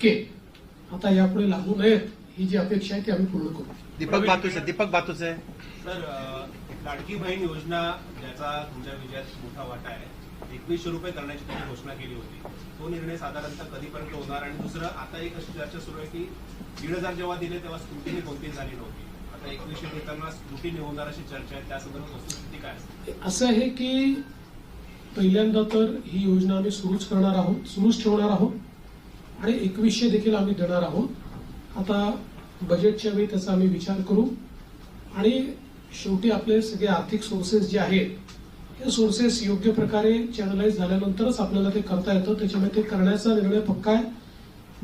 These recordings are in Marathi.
फटके आता यापुढे लागू नयेत ही जी अपेक्षा आहे ती आम्ही पूर्ण करू. दीपक बातूस दीपक बातूस. आहे सर लाडकी बहीण योजना ज्याचा तुमच्या विजयात मोठा वाटा आहे एकवीसशे रुपये करण्याची तुम्ही घोषणा केली होती. तो निर्णय साधारणतः कधीपर्यंत होणार? आणि दुसरं आता एक अशी चर्चा सुरू आहे की दीड हजार जेव्हा दिले तेव्हा स्क्रुटिनी कोणतीही झाली नव्हती. आता एकवीसशे देताना स्क्रुटिनी होणार अशी चर्चा आहे त्या संदर्भात वस्तुस्थिती काय असेल असं आहे की पहिल्यांदा तर ही योजना आम्ही सुरूच करणार आहोत सुरूच ठेवणार आहोत. आणि एकवीसशे देखील आम्ही देणार आहोत. आता बजेटच्या वेळी त्याचा आम्ही विचार करू. आणि शेवटी आपले सगळे आर्थिक सोर्सेस जे आहेत हे सोर्सेस योग्य प्रकारे चॅनलाइज झाल्यानंतरच आपल्याला ते करता येतं. त्याच्यामुळे ते करण्याचा निर्णय पक्का आहे.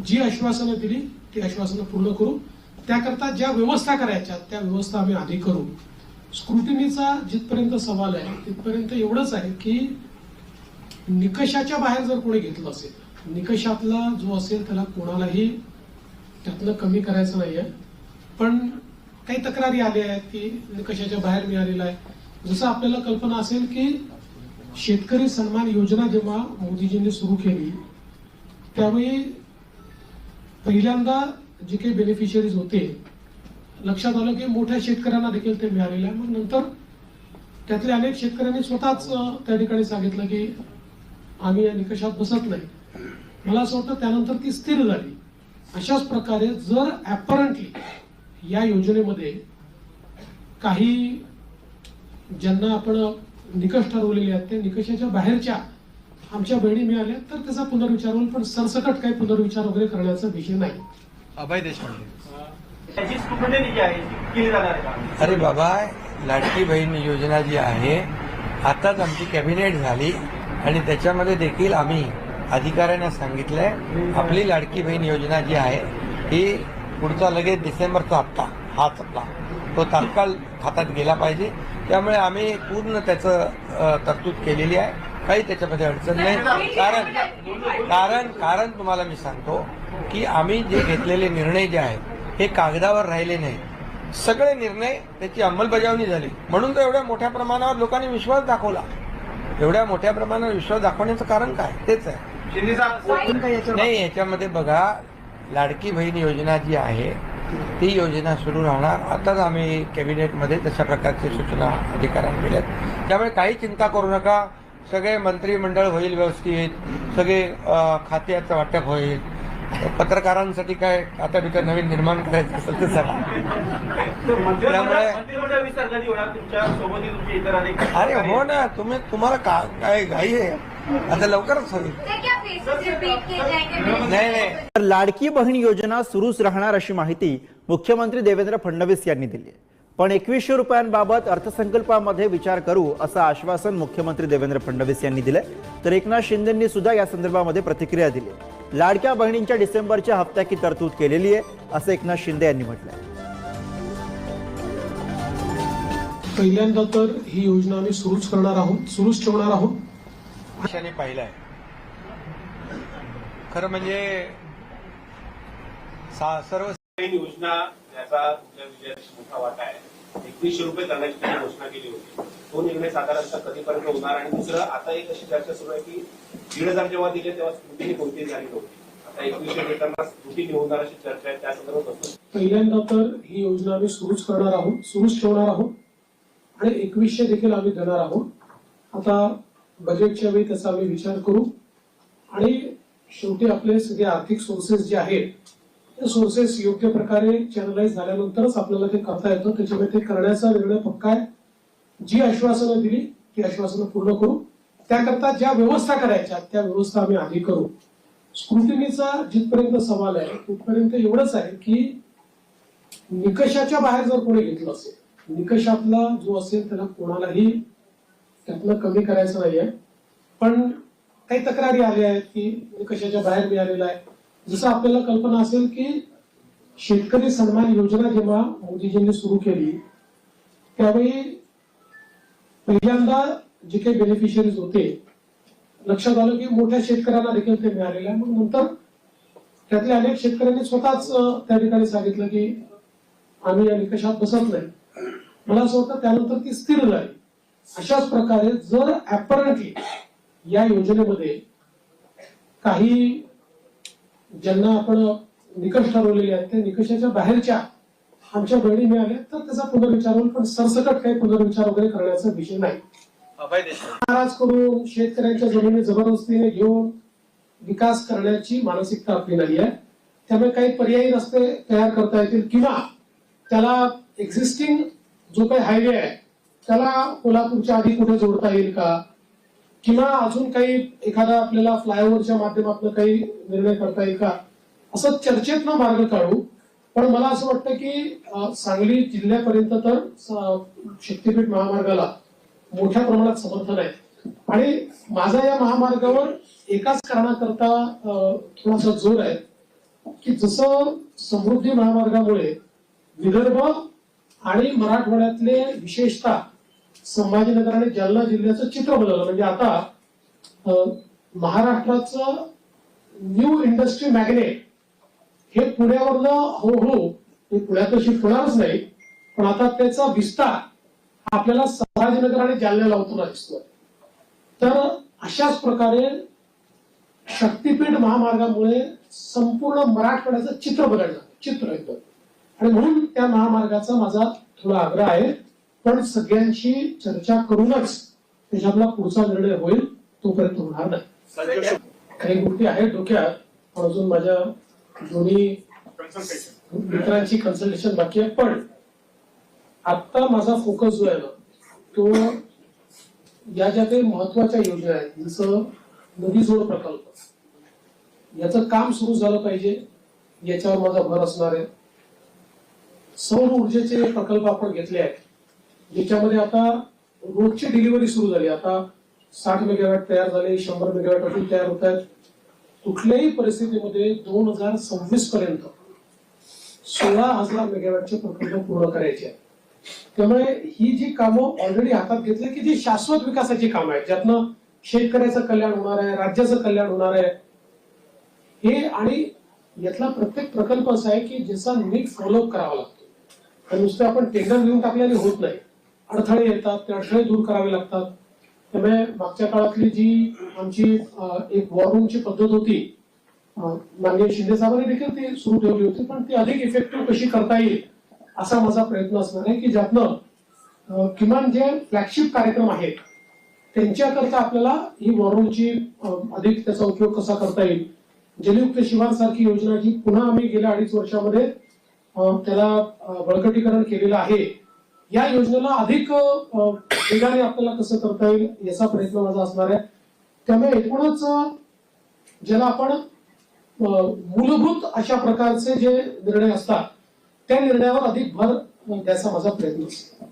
जी आश्वासनं दिली ती आश्वासनं पूर्ण करू. त्याकरता ज्या व्यवस्था करायच्या त्या व्यवस्था आम्ही आधी करू. स्क्रुटिनीचा जिथपर्यंत सवाल आहे तिथपर्यंत एवढंच आहे की निकषाच्या बाहेर जर कोणी घेतलं असेल निकषातला जो असेल त्याला कोणालाही त्यातलं कमी करायचं नाहीये. पण काही तक्रारी आल्या आहेत की निकषाच्या बाहेर मिळालेला आहे. जसं आपल्याला कल्पना असेल की शेतकरी सन्मान योजना जेव्हा मोदीजींनी सुरू केली त्यावेळी पहिल्यांदा जे काही बेनिफिशियरीज होते लक्षात आलं की मोठ्या शेतकऱ्यांना देखील ते मिळालेलं आहे. मग नंतर त्यातले अनेक शेतकऱ्यांनी स्वतःच त्या ठिकाणी सांगितलं की आम्ही या निकषात बसत नाही. मला असं वाटतं त्यानंतर ती स्थिर झाली. अशाच प्रकारे जर ऍपरंटली या योजनेमध्ये काही ज्यांना आपण निकष ठरवलेले आहेत ते निकषाच्या बाहेरच्या आमच्या बहिणी मिळाल्या तर त्याचा पुनर्विचार होईल पण सरसकट काही पुनर्विचार वगैरे करण्याचा विषय नाही. अभय देशपांडे. अरे बाबा लाडकी बहीण योजना जी आहे आताच आमची कॅबिनेट झाली आणि त्याच्यामध्ये देखील आम्ही अधिकाऱ्यांना आहे आपली लाडकी बहीण योजना जी आहे ही पुढचा लगेच डिसेंबरचा हप्ता हाच हप्ता तो तात्काळ खात्यात गेला पाहिजे. त्यामुळे आम्ही पूर्ण त्याचं तरतूद केलेली आहे. काही त्याच्यामध्ये अडचण नाही. कारण कारण कारण तुम्हाला मी सांगतो की आम्ही जे घेतलेले निर्णय जे आहेत हे कागदावर राहिले नाही सगळे निर्णय त्याची अंमलबजावणी झाली. म्हणून तर एवढ्या मोठ्या प्रमाणावर लोकांनी विश्वास दाखवला. एवढ्या मोठ्या प्रमाणावर विश्वास दाखवण्याचं कारण काय? तेच आहे. नाही याच्यामध्ये बघा लाडकी बहीण योजना जी आहे ती योजना सुरू राहणार. आताच आम्ही कॅबिनेटमध्ये तशा प्रकारची सूचना अधिकाऱ्यांना दिल्यात. त्यामुळे काही चिंता करू नका. सगळे मंत्रिमंडळ होईल व्यवस्थित. सगळे खात्याचं वाटप होईल. पत्रकारांसाठी काय आता बितर नवीन निर्माण करायचं असेल तर सांगा त्यामुळे- अरे हो ना तुम्ही तुम्हाला का काय घाई आहे? आता लवकरच होईल. नाही नाही. तर लाडकी बहीण योजना सुरूच राहणार अशी माहिती मुख्यमंत्री देवेंद्र फडणवीस यांनी दिली पण एकवीसशे रुपयांबाबत अर्थसंकल्पामध्ये विचार करू असं आश्वासन मुख्यमंत्री देवेंद्र फडणवीस यांनी दिलंय. तर एकनाथ शिंदेंनी सुद्धा या संदर्भामध्ये प्रतिक्रिया दिली आहे. लाडक्या बहिणींच्या डिसेंबरच्या हप्त्याची तरतूद केलेली आहे असं एकनाथ शिंदे यांनी म्हटलंय. पहिल्यांदा तर ही योजना आम्ही सुरूच करणार आहोत सुरूच ठेवणार आहोत. पक्षाने पाहिलाय खरं म्हणजे सर्व योजना ज्याचा तुमच्या विजयात मोठा वाटा आहे एकवीसशे रुपये करण्याची तुम्ही घोषणा केली होती. तो निर्णय साधारणतः कधीपर्यंत होणार? आणि दुसरं आता एक अशी चर्चा सुरू आहे की दीड हजार जेव्हा दिले तेव्हा स्क्रुटिनी कोणतीही झाली नव्हती. आता एकवीसशे देताना स्क्रुटिनी होणार अशी चर्चा आहे त्या संदर्भात पहिल्यांदा तर ही योजना आम्ही सुरूच करणार आहोत सुरूच ठेवणार आहोत आणि एकवीसशे देखील आम्ही देणार आहोत. आता बजेटच्या वेळी त्याचा आम्ही विचार करू. आणि शेवटी आपले सगळे आर्थिक सोर्सेस जे आहेत ते सोर्सेस योग्य प्रकारे चॅनलाइज झाल्यानंतरच आपल्याला ते करता येतं. त्याच्यामुळे ते करण्याचा निर्णय पक्का आहे. जी आश्वासनं दिली ती आश्वासनं पूर्ण करू. त्याकरता ज्या व्यवस्था करायच्या त्या व्यवस्था आम्ही आधी करू. स्क्रुटिनीचा जिथपर्यंत सवाल आहे तिथपर्यंत एवढंच आहे की निकषाच्या बाहेर जर कोणी घेतलं असेल निकषातला जो असेल त्याला कोणालाही त्यातनं कमी करायचं नाहीये. पण काही तक्रारी आल्या आहेत की निकषाच्या बाहेर मिळालेला आहे. जसं आपल्याला कल्पना असेल की शेतकरी सन्मान योजना जेव्हा मोदीजींनी सुरू केली त्यावेळी पहिल्यांदा जे काही बेनिफिशियरीज होते लक्षात आलं की मोठ्या शेतकऱ्यांना देखील ते मिळालेलं आहे. मग नंतर त्यातले अनेक शेतकऱ्यांनी स्वतःच त्या ठिकाणी सांगितलं की आम्ही या निकषात बसत नाही. मला असं वाटतं त्यानंतर ती स्थिर झाली अशाच प्रकारे जर ऍपरंटली या योजनेमध्ये काही ज्यांना आपण निकष ठरवलेले आहेत त्या निकषाच्या बाहेरच्या आमच्या बहिणी मिळाल्या तर त्याचा पुनर्विचार होईल. पण सरसकट काही पुनर्विचार वगैरे करण्याचा विषय नाही. नाराज करून शेतकऱ्यांच्या जमिनी जबरदस्तीने घेऊन विकास करण्याची मानसिकता आपली नाही आहे. त्यामुळे काही पर्यायी रस्ते तयार करता येतील किंवा त्याला एक्झिस्टिंग जो काही हायवे आहे त्याला कोल्हापूरच्या आधी कुठे जोडता येईल का? किंवा अजून काही एखादा आपल्याला फ्लायओव्हरच्या माध्यमातून काही निर्णय करता येईल का? असं चर्चेतनं मार्ग काढू. पण मला असं वाटतं की सांगली जिल्ह्यापर्यंत तर शक्तीपीठ महामार्गाला मोठ्या प्रमाणात समर्थन आहे. आणि माझा या महामार्गावर एकाच कारणाकरता अं, थोडासा जोर आहे की जसं समृद्धी महामार्गामुळे विदर्भ आणि मराठवाड्यातले विशेषतः संभाजीनगर आणि जालना जिल्ह्याचं चित्र बदललं. म्हणजे आता अं, महाराष्ट्राचं न्यू इंडस्ट्री मॅग्नेट हे पुण्यावरनं हळूहळू पुण्यात शिफ्ट होणारच नाही पण आता त्याचा विस्तार आपल्याला संभाजीनगर आणि जालन्याला होताना दिसतोय तर अशाच प्रकारे शक्तीपीठ महामार्गामुळे संपूर्ण मराठवाड्याचं चित्र बदललं चित्र एकदम आणि म्हणून त्या महामार्गाचा माझा थोडा आग्रह आहे पण सगळ्यांशी चर्चा करूनच त्याच्यातला पुढचा निर्णय होईल तोपर्यंत होणार नाही. काही गोष्टी आहेत डोक्यात पण अजून माझ्या दोन्ही मित्रांची कन्सल्टेशन बाकी आहे पण आता माझा फोकस जो आहे ना तो या ज्या काही महत्त्वाच्या योजना आहेत जसं नदी जोड प्रकल्प याचं काम सुरू झालं पाहिजे याच्यावर माझा भर असणार आहे. सौर ऊर्जेचे प्रकल्प आपण घेतले आहेत ज्याच्यामध्ये आता रोजची डिलिव्हरी सुरू झाली. आता साठ मेगावॅट तयार झाले शंभर मेगावॅट अजून तयार होत आहेत. कुठल्याही परिस्थितीमध्ये दोन हजार सव्वीस पर्यंत सोळा हजार मेगावॅटचे प्रकल्प पूर्ण करायचे आहेत. त्यामुळे ही जी कामं ऑलरेडी हातात घेतली की जी शाश्वत विकासाची कामं आहेत ज्यातनं शेतकऱ्याचं कल्याण होणार आहे राज्याचं कल्याण होणार आहे हे आणि यातला प्रत्येक प्रकल्प असा आहे की ज्याचा नीट फॉलोअप करावा लागतो. आणि नुसतं आपण टेंडर घेऊन टाकल्याने होत नाही. अडथळे येतात ते अडथळे दूर करावे लागतात. त्यामुळे मागच्या काळातली जी आमची एक वॉर ची पद्धत होती माननीय शिंदे साहेबांनी देखील ती सुरू ठेवली होती पण ती अधिक इफेक्टिव्ह कशी करता येईल असा माझा प्रयत्न असणार आहे की ज्यातनं किमान जे फ्लॅगशिप कार्यक्रम आहेत त्यांच्याकरता आपल्याला ही वॉरूमची अधिक त्याचा उपयोग कसा करता येईल? जलयुक्त शिवारसारखी योजना जी पुन्हा आम्ही गेल्या अडीच वर्षामध्ये त्याला बळकटीकरण केलेलं आहे या योजनेला अधिक वेगाने आपल्याला कसं करता येईल याचा प्रयत्न माझा असणार आहे. त्यामुळे एकूणच ज्याला आपण मूलभूत अशा प्रकारचे जे निर्णय असतात त्या निर्णयावर अधिक भर द्यायचा माझा प्रयत्न असतो.